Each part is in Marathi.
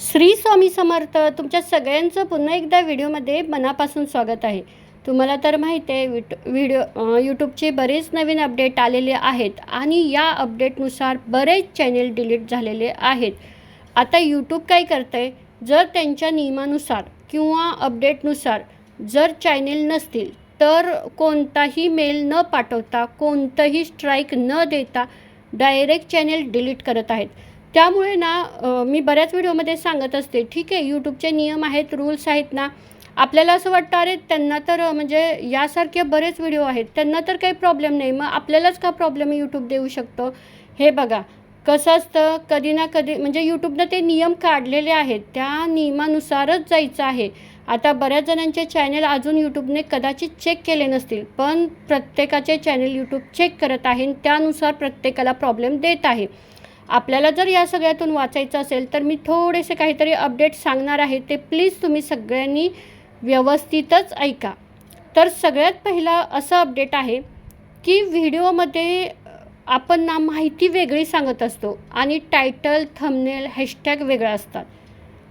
श्री स्वामी समर्थ तुमच्या सगळ्यांचं पुन्हा एकदा व्हिडिओमध्ये मनापासून स्वागत आहे. तुम्हाला तर माहीत आहे विट व्हिडिओ यूट्यूबचे बरेच नवीन अपडेट आलेले आहेत आणि या अपडेटनुसार बरेच चॅनेल डिलीट झालेले आहेत. आता यूट्यूब काय करते जर त्यांच्या नियमानुसार किंवा अपडेटनुसार जर चॅनेल नसतील तर कोणताही मेल न पाठवता कोणतंही स्ट्राईक न देता डायरेक्ट चॅनेल डिलीट करत आहेत. त्यामुळे ना मी बऱ्याच व्हिडिओमध्ये सांगत असते ठीक आहे यूट्यूबचे नियम आहेत रूल्स आहेत ना आपल्याला असं वाटतं अरे त्यांना तर म्हणजे यासारखे बरेच व्हिडिओ आहेत त्यांना तर काही प्रॉब्लेम नाही मग आपल्यालाच का प्रॉब्लेम यूट्यूब देऊ शकतो? हे बघा कसं असतं कधी ना कधी म्हणजे यूट्यूबनं ते नियम काढलेले आहेत त्या नियमानुसारच जायचं आहे. आता बऱ्याच जणांचे चॅनल अजून यूट्यूबने कदाचित चेक केले नसतील पण प्रत्येकाचे चॅनल यूट्यूब चेक करत आहे त्यानुसार प्रत्येकाला प्रॉब्लेम देत आहे. आपल्याला जर या सगळ्यातून वाचायचं असेल तर मी थोडेसे काहीतरी अपडेट सांगणार आहे. ते प्लीज तुम्ही सगळ्यांनी व्यवस्थितच ऐका. तर सगळ्यात पहिला असं अपडेट आहे की व्हिडिओमध्ये आपण ना माहिती वेगळी सांगत असतो आणि टायटल थंबनेल हॅशटॅग वेगळं असतात.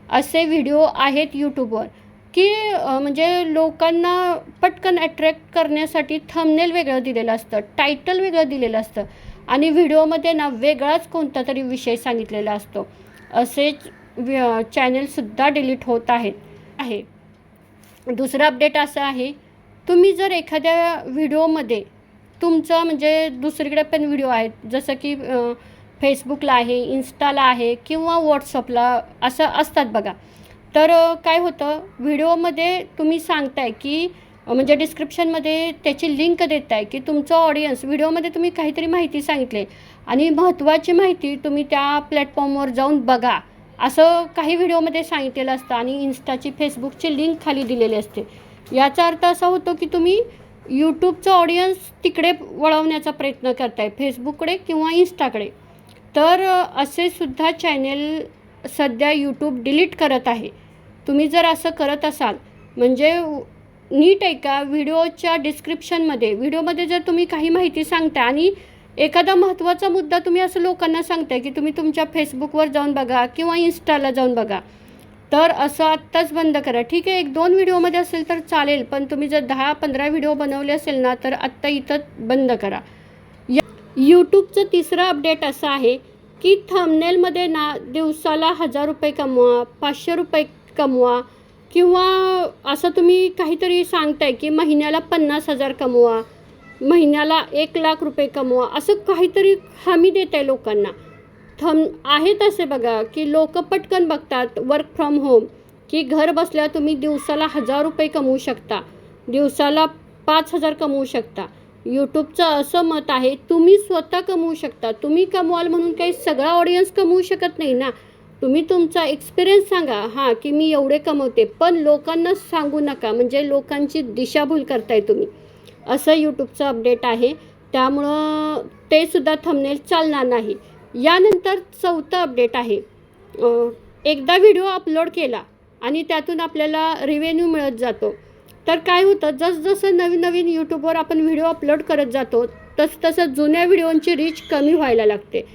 असे व्हिडिओ आहेत यूट्यूबवर की म्हणजे लोकांना पटकन अट्रॅक्ट करण्यासाठी थंबनेल वेगळं दिलेलं असतं टायटल वेगळं दिलेलं असतं. आणि व्हिडिओमध्ये ना वेगळाच कोणता तरी विषय सांगितलेला असतो. असेच चॅनलसुद्धा डिलीट होत आहेत. आहे. दुसरं अपडेट असं आहे तुम्ही जर एखाद्या व्हिडिओमध्ये तुमचं म्हणजे दुसरीकडे पण व्हिडिओ आहेत जसं की फेसबुकला आहे इन्स्टाला आहे किंवा व्हॉट्सअपला असं असतात बघा. तर काय होतं व्हिडिओमध्ये तुम्ही सांगताय की म्हणजे डिस्क्रिप्शनमध्ये त्याची लिंक देत आहे की तुमचं ऑडियन्स व्हिडिओमध्ये तुम्ही काहीतरी माहिती सांगितले आणि महत्त्वाची माहिती तुम्ही त्या प्लॅटफॉर्मवर जाऊन बघा. असं काही व्हिडिओमध्ये सांगितलेलं असतं आणि इन्स्टाची फेसबुकची लिंक खाली दिलेली असते. याचा अर्थ असा होतो की तुम्ही यूट्यूबचं ऑडियन्स तिकडे वळवण्याचा प्रयत्न करताय फेसबुककडे किंवा इन्स्टाकडे तर असे सुद्धा चॅनेल सध्या यूट्यूब डिलीट करत आहे. तुम्ही जर असं करत असाल म्हणजे नीट आहे का? व्हिडिओच्या डिस्क्रिप्शनमध्ये. व्हिडिओमध्ये जर तुम्ही काही माहिती सांगता आणि एखादा महत्त्वाचा मुद्दा तुम्ही असं लोकांना सांगताय की तुम्ही तुमच्या फेसबुकवर जाऊन बघा किंवा इन्स्टाला जाऊन बघा तर असं आत्ताच बंद करा. ठीक आहे एक दोन व्हिडिओमध्ये असेल तर चालेल पण तुम्ही जर दहा पंधरा व्हिडिओ बनवले असेल ना तर आत्ता इथं बंद करा. यूट्यूबचं तिसरं अपडेट असं आहे की थंबनेलमध्ये ना दिवसाला हजार रुपये कमवा पाचशे रुपये कमवा किंवा असं तुम्ही काहीतरी सांगताय की महिन्याला पन्नास हजार कमवा महिन्याला एक लाख रुपये कमवा असं काहीतरी हमी देत आहे लोकांना. थम आहेत असे बघा की लोक पटकन बघतात वर्क फ्रॉम होम की घर बसल्या तुम्ही दिवसाला हजार रुपये कमवू शकता दिवसाला पाच हजार कमवू शकता. यूट्यूबचं असं मत आहे तुम्ही स्वतः कमवू शकता. तुम्ही कमवाल म्हणून काही सगळा ऑडियन्स कमवू शकत नाही ना. तुम्ही तुमचा एक्सपिरियन्स सांगा. हां की मी एवढे कमवते पण लोकांना सांगू नका. म्हणजे लोकांची दिशाभूल करताय तुम्ही. असं यूट्यूबचं अपडेट आहे. त्यामुळं ते सुद्धा थंबनेल चालणार नाही. यानंतर चौथं अपडेट आहे. एकदा व्हिडिओ अपलोड केला आणि त्यातून आपल्याला रिव्हेन्यू मिळत जातो. तर काय होतं जसजसं नवीन नवीन यूट्यूबवर आपण व्हिडिओ अपलोड करत जातो तस तसं जुन्या व्हिडिओंची रीच कमी व्हायला लागते.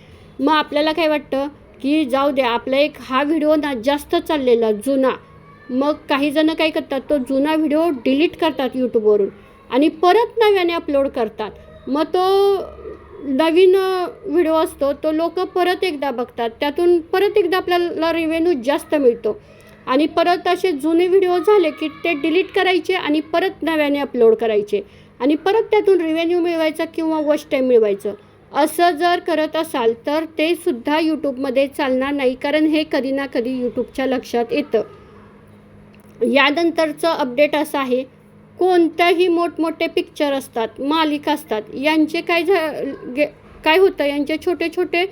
मग आपल्याला काय वाटतं की जाऊ दे आपला एक हा व्हिडिओ ना जास्त चाललेला जुना. मग काही जणं काय करतात तो जुना व्हिडिओ डिलीट करतात यूट्यूबवरून आणि परत नव्याने अपलोड करतात. मग तो नवीन व्हिडिओ असतो तो लोक परत एकदा बघतात. त्यातून परत एकदा आपल्याला रिव्हेन्यू जास्त मिळतो. आणि परत असे जुने व्हिडिओ झाले की ते डिलीट करायचे आणि परत नव्याने अपलोड करायचे. आणि परत त्यातून रिव्हेन्यू मिळवायचा किंवा वॉच टाईम मिळवायचं. असं जर करत असाल तर ते सुद्धा यूट्यूबमध्ये चालणार नाही कारण हे कधी ना कधी यूट्यूबच्या लक्षात येतं. यानंतरचं अपडेट असं आहे कोणत्याही मोठमोठे पिक्चर असतात मालिका असतात यांचे काय झा गे काय होतं यांचे छोटे छोटे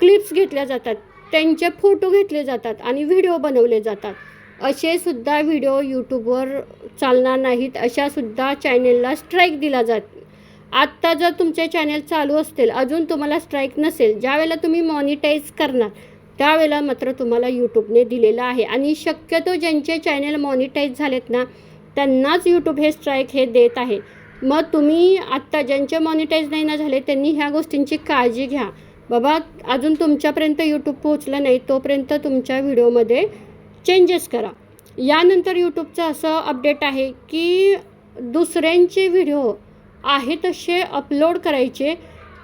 क्लिप्स घेतल्या जातात त्यांचे फोटो घेतले जातात आणि व्हिडिओ बनवले जातात. असे सुद्धा व्हिडिओ यूट्यूबवर चालणार नाहीत अशा सुद्धा चॅनेलला स्ट्राईक दिला जात आत्ता जर तुमचे चॅनल चालू असतील अजून तुम्हाला स्ट्राईक नसेल ज्यावेळेला तुम्ही मॉनिटाईज करणार त्यावेळेला मात्र तुम्हाला यूट्यूबने दिलेलं आहे. आणि शक्यतो ज्यांचे चॅनेल मॉनिटाईज झालेत ना त्यांनाच यूट्यूब हे स्ट्राईक हे देत आहे. मग तुम्ही आत्ता ज्यांचे मॉनिटाईज नाही ना झाले त्यांनी ह्या गोष्टींची काळजी घ्या. बाबा अजून तुमच्यापर्यंत यूट्यूब पोहोचलं नाही तोपर्यंत तुमच्या व्हिडिओमध्ये चेंजेस करा. यानंतर यूट्यूबचं असं अपडेट आहे की दुसऱ्यांचे व्हिडिओ आहे तसे अपलोड करायचे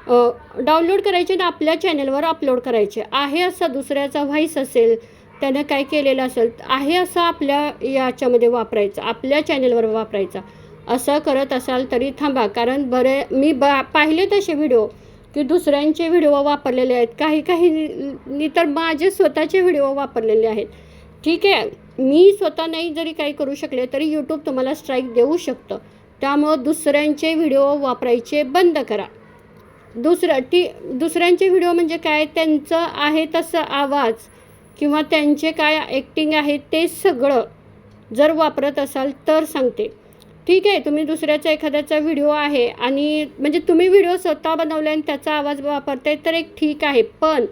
डाउनलोड करायचे आणि आपल्या चॅनलवर अपलोड करायचे. आहे असा दुसऱ्याचा व्हाईस असेल त्यानं काय केलेलं असेल आहे असं आपल्या याच्यामध्ये वापरायचं आपल्या चॅनलवर वापरायचा. असं करत असाल तरी थांबा कारण बरे मी बा पाहिले तसे व्हिडिओ की दुसऱ्यांचे व्हिडिओ वापरलेले आहेत. काही काही नी तर माझे स्वतःचे व्हिडिओ वापरलेले आहेत. ठीक आहे मी स्वतः नाही जरी काही करू शकले तरी यूट्यूब तुम्हाला स्ट्राईक देऊ शकतं. त्यामुळं दुसऱ्यांचे व्हिडिओ वापरायचे बंद करा. दुसरं टी दुसऱ्यांचे व्हिडिओ म्हणजे काय? त्यांचं आहे तसं आवाज किंवा त्यांचे काय ॲक्टिंग आहे ते सगळं जर वापरत असाल तर सांगते. ठीक आहे तुम्ही दुसऱ्याचा एखाद्याचा व्हिडिओ आहे आणि म्हणजे तुम्ही व्हिडिओ स्वतः बनवले आणि त्याचा आवाज वापरताय तर एक ठीक आहे. पण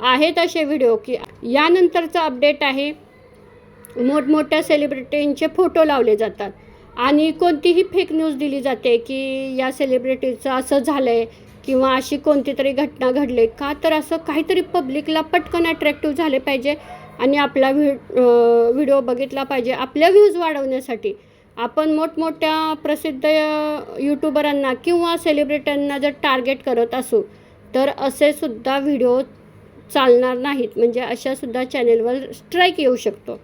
आहेत असे व्हिडिओ की यानंतरचं अपडेट आहे. मोठमोठ्या सेलिब्रिटींचे फोटो लावले जातात. आणि कोणतीही फेक न्यूज दिली जाते की या सेलिब्रिटीचं असं झालं आहे किंवा अशी कोणती तरी घटना घडली का तर असं काहीतरी पब्लिकला पटकन अट्रॅक्टिव्ह झाले पाहिजे आणि आपला व्हि व्हिडिओ बघितला पाहिजे आपल्या व्ह्यूज वाढवण्यासाठी. आपण मोठमोठ्या प्रसिद्ध यूट्यूबरांना किंवा सेलिब्रिटींना जर टार्गेट करत असू तर असे सुद्धा व्हिडिओ चालणार नाहीत. म्हणजे अशासुद्धा चॅनेलवर स्ट्राईक येऊ शकतो.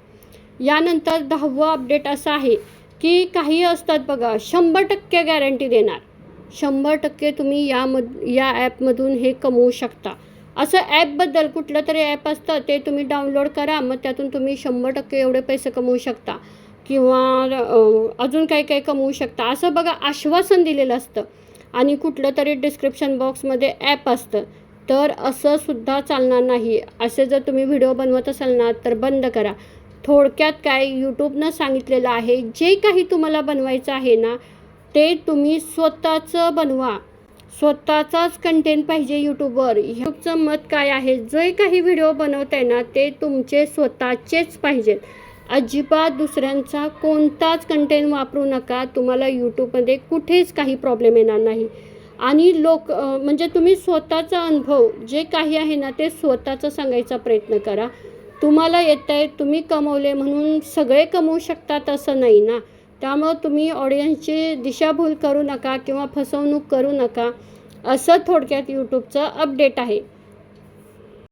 यानंतर दहावं अपडेट असं आहे की काही असतात बघा शंभर टक्के गॅरंटी देणार. शंभर टक्के तुम्ही यामध या ॲपमधून हे कमवू शकता. असं ॲपबद्दल कुठलं तरी ॲप असतं ते तुम्ही डाउनलोड करा मग त्यातून तुम्ही शंभर टक्के एवढे पैसे कमवू शकता. किंवा अजून काही काही कमवू शकता. असं बघा आश्वासन दिलेलं असतं. आणि कुठलं तरी डिस्क्रिप्शन बॉक्समध्ये ॲप असतं. तर असं सुद्धा चालणार नाही. असे जर तुम्ही व्हिडिओ बनवत असाल ना तर बंद करा. थोडक्यात काय यूट्यूबनं सांगितलेलं आहे जे काही तुम्हाला बनवायचं आहे ना ते तुम्ही स्वतःचं बनवा. स्वतःचाच कंटेंट पाहिजे यूट्यूबवर यूट्यूबचं मत काय आहे? जे काही व्हिडिओ बनवताय ना ते तुमचे स्वतःचेच पाहिजेत. अजिबात दुसऱ्यांचा कोणताच कंटेंट वापरू नका. तुम्हाला यूट्यूबमध्ये कुठेच काही प्रॉब्लेम येणार नाही. आणि लोक म्हणजे तुम्ही स्वतःचा अनुभव जे काही आहे ना ते स्वतःचं सांगायचा प्रयत्न करा. तुम्हाला येत आहे तुम्ही कमवले म्हणून सगळे कमवू शकतात असं नाही ना. त्यामुळं तुम्ही ऑडियन्सची दिशाभूल करू नका किंवा फसवणूक करू नका असं थोडक्यात यूट्यूबचं अपडेट आहे.